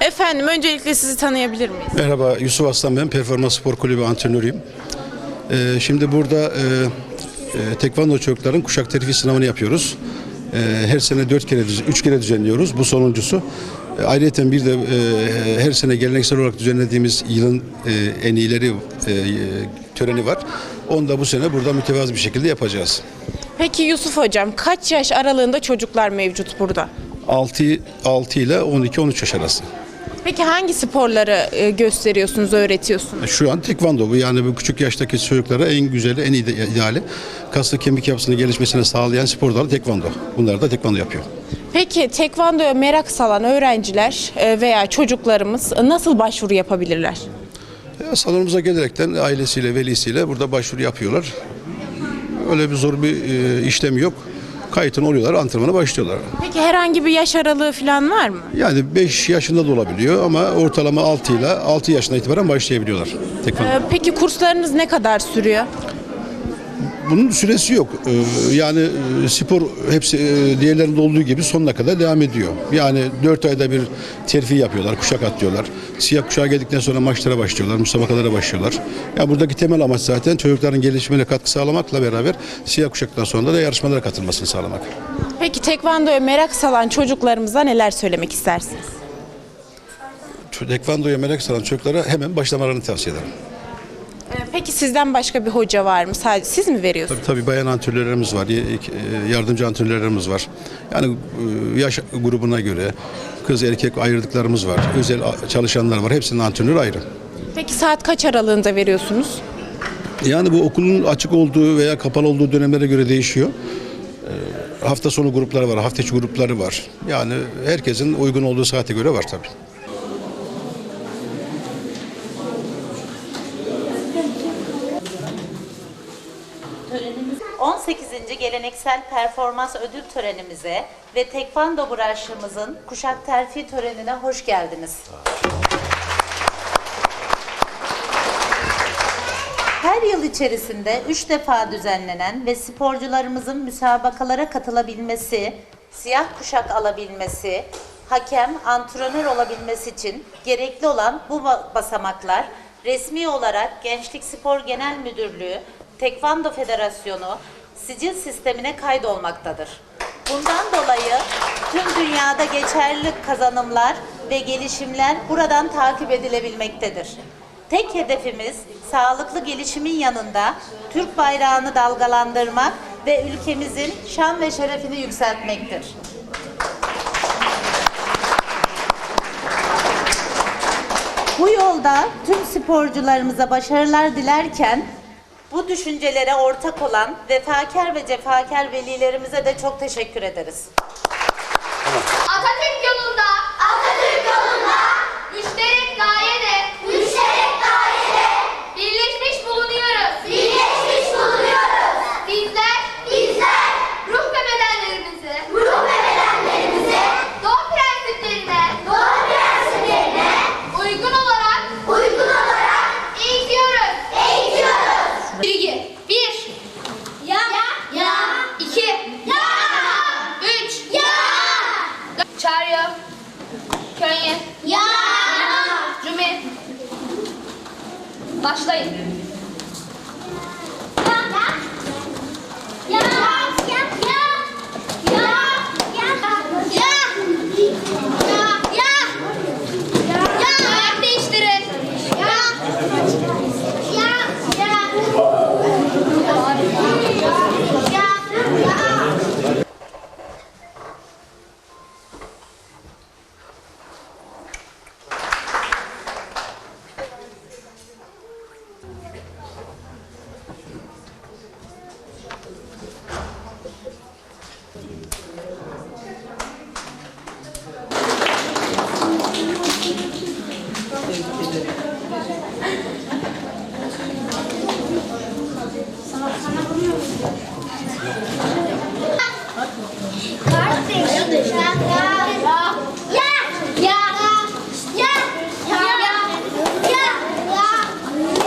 Efendim öncelikle sizi tanıyabilir miyiz? Merhaba Yusuf Aslan ben Performans Spor Kulübü antrenörüyüm. Ee, şimdi burada e, e, tekvando çocukların kuşak terfi sınavını yapıyoruz. E, her sene dört kere, üç kere düzenliyoruz. Bu sonuncusu. E, ayrıca bir de e, her sene geleneksel olarak düzenlediğimiz yılın e, en iyileri e, töreni var. Onu da bu sene burada mütevazı bir şekilde yapacağız. Peki Yusuf Hocam kaç yaş aralığında çocuklar mevcut burada? 6, 6 ile 12-13 yaş arası. Peki hangi sporları e, gösteriyorsunuz, öğretiyorsunuz? Şu an tekvando bu yani bu küçük yaştaki çocuklara en güzeli, en ide- ideali kaslı kemik yapısını gelişmesini sağlayan spor dalı tekvando. Bunlar da tekvando yapıyor. Peki tekvandoya merak salan öğrenciler e, veya çocuklarımız nasıl başvuru yapabilirler? Ya, salonumuza gelerekten ailesiyle, velisiyle burada başvuru yapıyorlar. Öyle bir zor bir e, işlem yok. Kayıtını oluyorlar, antrenmana başlıyorlar. Peki herhangi bir yaş aralığı falan var mı? Yani 5 yaşında da olabiliyor ama ortalama 6 ile 6 yaşına itibaren başlayabiliyorlar tekvando. E, Peki kurslarınız ne kadar sürüyor? Bunun süresi yok. Ee, Yani e, spor hepsi e, diğerlerinde olduğu gibi sonuna kadar devam ediyor. Yani 4 ayda bir terfi yapıyorlar, kuşak atlıyorlar. Siyah kuşağa geldikten sonra maçlara başlıyorlar, müsabakalara başlıyorlar. Ya buradaki temel amaç zaten çocukların gelişimine katkı sağlamakla beraber siyah kuşaktan sonra da yarışmalara katılmasını sağlamak. Peki tekvandoya merak salan çocuklarımıza neler söylemek istersiniz? Tekvandoya merak salan çocuklara hemen başlamalarını tavsiye ederim. Peki sizden başka bir hoca var mı? Sadece siz mi veriyorsunuz? Tabii tabii bayan antrenörlerimiz var, e, yardımcı antrenörlerimiz var. Yani e, yaş grubuna göre kız erkek ayırdıklarımız var. Özel çalışanlar var. Hepsinin antrenörü ayrı. Peki saat kaç aralığında veriyorsunuz? Yani bu okulun açık olduğu veya kapalı olduğu dönemlere göre değişiyor. E, Hafta sonu grupları var, hafta içi grupları var. Yani herkesin uygun olduğu saate göre var tabii. 18. Geleneksel Performans Ödül Törenimize ve Tekvando branşımızın kuşak terfi törenine hoş geldiniz. Her yıl içerisinde 3 defa düzenlenen ve sporcularımızın müsabakalara katılabilmesi, siyah kuşak alabilmesi, hakem, antrenör olabilmesi için gerekli olan bu ba- basamaklar resmi olarak Gençlik Spor Genel Müdürlüğü, Tekvando Federasyonu sicil sistemine kaydolmaktadır. Bundan dolayı tüm dünyada geçerli kazanımlar ve gelişimler buradan takip edilebilmektedir. Tek hedefimiz sağlıklı gelişimin yanında Türk bayrağını dalgalandırmak ve ülkemizin şan ve şerefini yükseltmektir. Bu yolda tüm sporcularımıza başarılar dilerken bu düşüncelere ortak olan vefakar ve cefakar velilerimize de çok teşekkür ederiz. Atatürk Çağrı. Könye. Ya. Cumi. Başlayın.